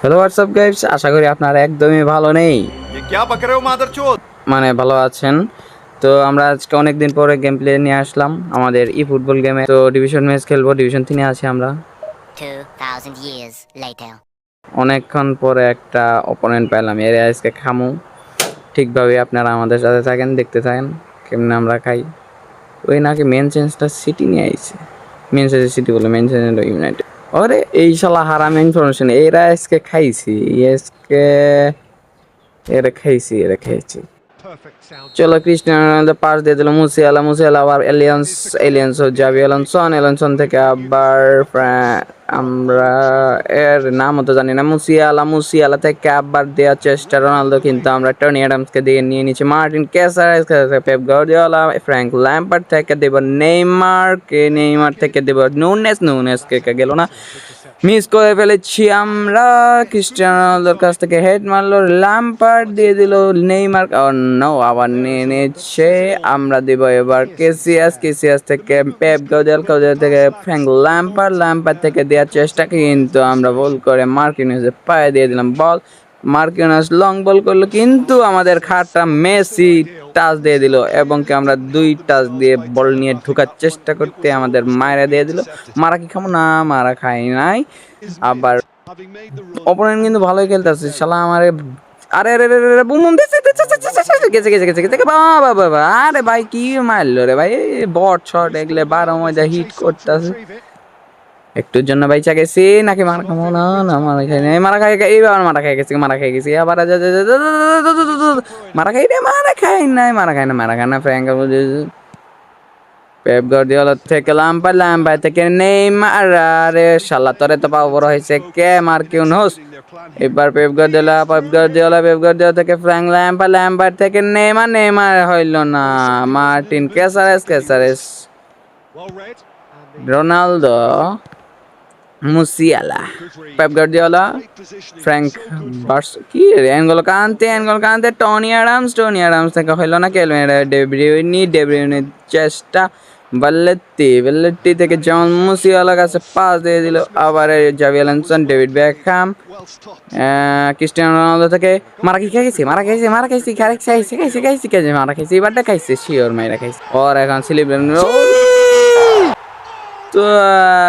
Hello WhatsApp guys আশা করি আপনারা একদমই ভালো নেই। মানে ভালো আছেন। তো আমরা আজকে অনেক দিন পরে গেম প্লে নিয়ে আসলাম আমাদের ই ফুটবল গেমে তো ডিভিশন ম্যাচ খেলব ডিভিশন তিনে আছি আমরা। অনেকক্ষণ পরে একটা অপোনেন্ট পেলাম এর আজকে খামু। ঠিকভাবে আপনারা আমাদের সাথে থাকেন দেখতে থাকেন কেমনে আমরা খাই। ওই নাকি মেন চেঞ্জটা সিটি নিয়ে আইছে। মেন চেঞ্জের সিটি বলে মেন চেঞ্জ ইউনাইটেড ওরে এই শালা হারাম ইনফরমেশন এরা আজকে খাইছি আজকে এরা খাইছি এরা খাইছি। চলো ক্রিস্টিয়ানো পাস দিয়ে দিল মুসিয়ালা। মুসিয়ালা আবার এলিয়ান্স এলিয়ান্স যাবে। এলনসন এলনসন থেকে আবার আমরা এর নাম তো জানি না। মুসিয়ালা মুসিয়ালা থেকে আবার দেওয়ার চেষ্টা রোনালদো, কিন্তু আমরা টনি অ্যাডামসকে দিয়ে নিয়ে নিচ্ছি। Martin Caceres Pep Guardiola Frank Lampard থেকে দেব নেইমার কে নেইমার থেকে দেব নুনেস কে গেল না? মিস করে ফেলেছি আমরা। ক্রিস্টিয়ানো রোনালদোর কাছ থেকে হেড মারলো ল্যাম্পার্ড দিয়ে দিল নেইমার নো আবার নিয়ে নিচ্ছে। আমরা দিব এবার কেসিয়াস কেসিয়াস থেকে পেপ গজাল গার্দিওলা থেকে ফ্যাং ল্যাম্পার্ড ল্যাম্পার থেকে দেওয়ার চেষ্টা কিন্তু আমরা বল করে মার্কিনিউসের পায়ে দিয়ে দিলাম বল মার্কিনাস লং বল করল, কিন্তু আমাদের খাটটা মেসি টাচ দিয়ে দিল এবং কি আমরা দুই টাচ দিয়ে বল নিয়ে ঢুকার চেষ্টা করতে আমাদের মায়েরা দিয়ে দিল। মারা কি খাব? না, মারা খাই নাই। আবার অপোনেন্ট কিন্তু ভালোই খেলতেছে। শালা আমার আরে আরে আরে বুম বুম গেছে গেছে গেছে গেছে বাবা বাবা আরে ভাই, কি মারলো রে ভাই? বট শট এগুলো বারো মজা হিট করতেছে। একটুর জন্য বাইচা গেছি নাকি মারা খাব? না না মারা খাই না মারা খাই এইবার মারা খাই গেছি মারা খাই গেছি। আবার মারা খাই না মারা খাই না মারা খাই না মারা খাই না ফ্র্যাঙ্ক পেপ গার্দিওলা থেকে লাম্পা লাম্পা থেকে নেইমার আরে শালা তরে তো পাওয়া বড় হয়েছে কে? মার কিউ নোস এবার Pep Guardiola Pep Guardiola Pep Guardiola থেকে ফ্র্যাঙ্ক ল্যাম্পা ল্যাম্পার থেকে নেইমার নেইমার হইল না। Martin Caceres Caceres. Ronaldo. Musiala Pep Guardiola Frank burst কি N'Golo Kante N'Golo Kante, Tony Adams Tony Adams থেকে হইল না কেলমের ডেব্রিউনি ডেব্রিউনির চেষ্টা, বাল্লেত্তি বাল্লেত্তি থেকে জন মুসিয়ালা কাছে পাস দিয়ে দিল। আবার জাভি অ্যালেনসন ডেভিড বেকহাম ক্রিস্টিয়ানো রোনালদো থেকে মারা কি খাইছে মারা খাইছে মারা খাইছে খাইছে খাইছে খাইছে খাইছে খাইছে মারা খাইছে এবারটা খাইছে শিওর মাইরা খাইছে। ওর এখন সিলিব্রেন তো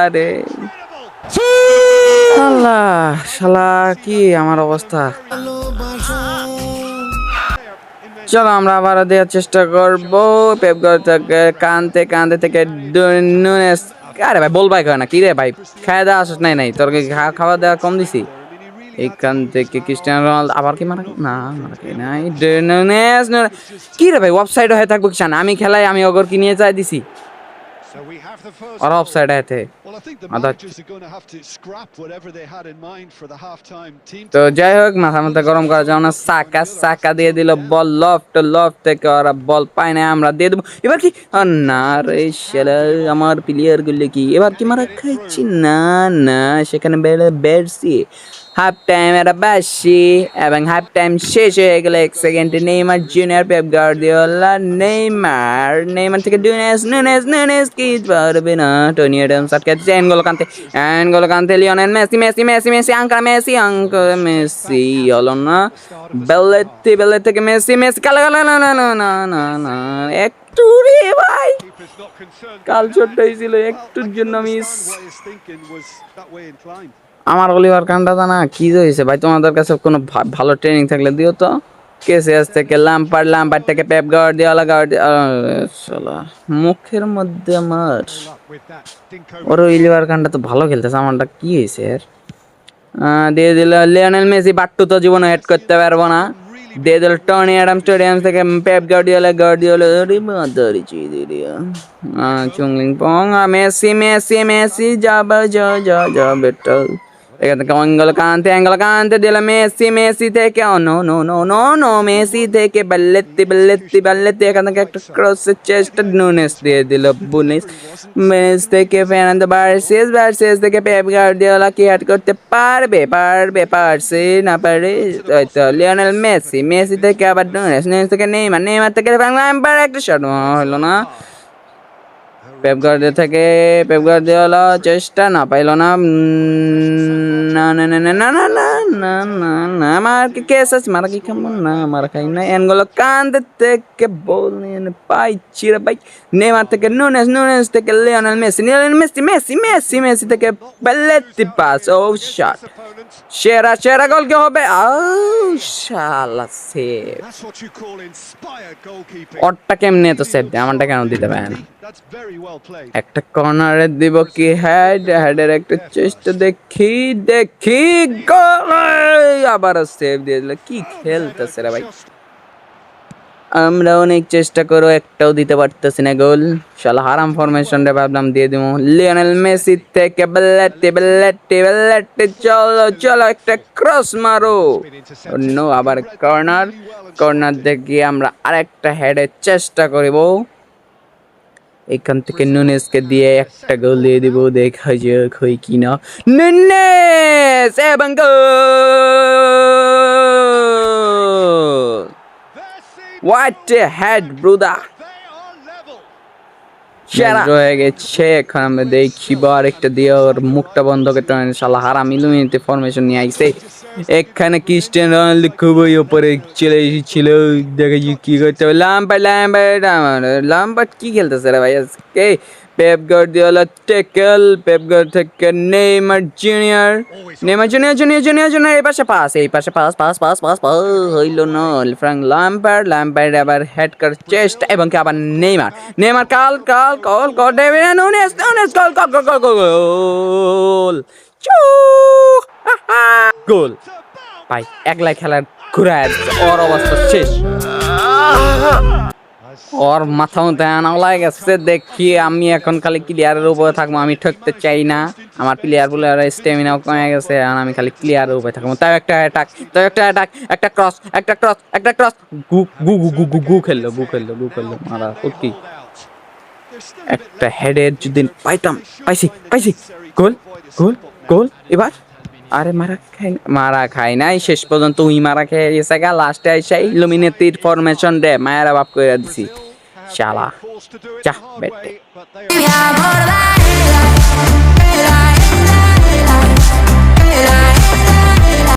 আরে আল্লাহ, শালা, কি আমার অবস্থা? চলো আমরা আবার দেওয়ার চেষ্টা করব। পেপ থেকে, কানতে কানতে থেকে নুনেস। আরে ভাই, বল ভাই না? কি রে ভাই? খাওয়া দাওয়া আসস নাই নাই, তোর কি খাওয়া দাওয়া কম দিছি? এখান থেকে ক্রিস্টিয়ানো রোনালদো আবার কি মারা না, মারা নাই। কি রে ভাই অফসাইড হয়ে থাকব কিষান আমি খেলাই, আমি অগর কি নিয়ে চাই দিছি। और ऑफ आए थे। তো যাই হোক মাথা মাথা গরম করার জন্য সাকা সাকা দিয়ে দিল বল লফট লফট থেকে ওরা বল পায় না আমরা দিয়ে দেবো এবার কি না রে সেলা আমার প্লেয়ারগুলো কি এবার কি মারা খাইছি না না সেখানে বেড়ে বেড়ছি হাফ টাইম এটা বাসি এবং হাফ টাইম শেষ হয়ে গেলে এক সেকেন্ডে Neymar junior Pep Guardiola Neymar Neymar থেকে ডুনেস নুনেস নুনেস কি পারবে না টনি অ্যাডামস আটকে দিচ্ছে N'Golo Kante N'Golo Kante Lionel Messi Messi Messi Messi আঙ্কা Messi আঙ্কা মেসি হলো না বেলেত্তি বেলেট থেকে মেসি মেসি কালা কালা না না না না না না একটু রে ভাই কাল ছোট্ট হয়েছিল একটুর জন্য মিস আমার অলিভার কান্ডাটা না কি হয়েছে ভাই, তোমাদের কাছে কোনো ভালো ট্রেনিং থাকলে দিও তো। কেসিএস থেকে লাম্পার লাম্পার থেকে পেপ দিওয়ালা গার্ড চলো মুখের মধ্যে আমার ওর অলিভার কান্ডা তো ভালো খেলতেছে, আমারটা কি হয়েছে এর? দিয়ে দিল, লিওনেল মেসি বাট্টু তো জীবনে হেড করতে পারব না। দিয়ে দিল, টনি অ্যাডাম স্টেডিয়াম থেকে পেপ গার্ডিওলা গার্ডিওলা মাদারি চিদি চুংলিং পং মেসি মেসি মেসি, যাবা, যা যা যা, বেটা। এখান থেকে অঙ্গল কান্তে অঙ্গল কান্তে দিল মেসি মেসি থেকে no no no no no, Messi থেকে বাল্লেত্তি বাল্লেত্তি বাল্লেত্তি, এখান থেকে একটা ক্রসের চেষ্টা নুনেস দিয়ে দিল বুনিস। মেস থেকে ফেরান্দো বার্সেস বার্সেস থেকে পেপ গার্দিওলা কি হাট করতে পারবে? পারবে, পারছে, না পারে ওই তো লিওনেল মেসি মেসি থেকে আবার নুনেস নুনেস থেকে নেইমার নেইমার থেকে একটা শট হলো না। পেপ গার্দিওলা থেকে পেপ গার্দিওলা চেষ্টা না পাইল না না না না না না না। না না না আমার কি কেস আছে? মারা কি খাব না, মারা খাই না এনগুলো কান্দে থেকে, বল নিয়ে পাইছি রে ভাই নেমার থেকে, নুনেস নুনেস থেকে, Lionel Messi Lionel Messi Messi Messi Messi থেকে বেলেতি পাস। ও শট। সেরা সেরা গোল কি হবে? আউ শালা goalkeeping. ওরটা কেমনে তো সেভ দেয় আমারটা কেন দিতে পারে না That's very well একটা কর্নারে দিব কি? হেড হেডের একটা চেষ্টা দেখি দেখি গোল আবার সেভ দিয়ে দিল। কি খেলতেছে রে ভাই? আমরা অনেক চেষ্টা করো একটাও দিতে পারতেছি না গোল। শালা হারাম ফরমেশন রে ভাবলাম দিয়ে দিব লিওনেল মেসি থেকে বেলেটে বেলেটে বেলেটে চলো চলো একটা ক্রস মারো। নো, আবার কর্নার কর্নার দেখি আমরা আরেকটা হেডের চেষ্টা করিব। এখান থেকে নুনেসকে দিয়ে একটা গোল দিয়ে দিব দেখা যাক হয় কিনা। নুনেস এবং হোয়াট হেড ব্রুদা হয়ে গেছে এখন আমরা দেখি বার একটা দিয়ে ওর মুখটা বন্ধ করতে শালা হারাম ইলুমিনেটি ফরমেশন নিয়ে আইছে। এখানে ক্রিস্টিয়ান রোনাল্ডো খুবই উপরে চলে এসেছিল দেখে যে কি করতে হবে লাম্বা লাম্বা লাম্বা কি খেলতেছে রে ভাই আজকে পেপ গার্দিওলা টেকেল পেপ থেকে Neymar junior Neymar junior junior junior junior এই পাশে পাস এই পাশে pass pass pass pass pass হইল না ফ্রাঙ্ক ল্যাম্পার্ড ল্যাম্পার্ড আবার হেড কর চেস্ট এবং কি আবার নেইমার নেইমার কাল কাল কল কল ডেভিড নুনেস নুনেস কল কল কল কল গোল চু গোল। ভাই, একলাই খেলার ঘুরায় ওর অবস্থা শেষ। ওর মাথা মধ্যে আনাও গেছে। দেখি আমি এখন খালি ক্লিয়ারের উপরে থাকব, আমি ঠকতে চাই না। আমার প্লেয়ার বলে স্টেমিনাও কমে গেছে, আর আমি খালি ক্লিয়ারের উপরে থাকব। তাও একটা অ্যাটাক তাও একটা অ্যাটাক একটা ক্রস একটা ক্রস একটা ক্রস গু গু গু গু গু খেললো গু খেললো গু খেললো। মারা কি একটা হেডের যদি পাইতাম, পাইছি পাইছি। গোল গোল গোল, এবার। আরে মারা খাই মারা খাই নাই, শেষ পর্যন্ত উই মারা খেয়ে গেছে গা লাস্টে আইসা ইলুমিনেটির ফরমেশন রে মায়েরা বাপ করে দিছি। শালা যা বেটে।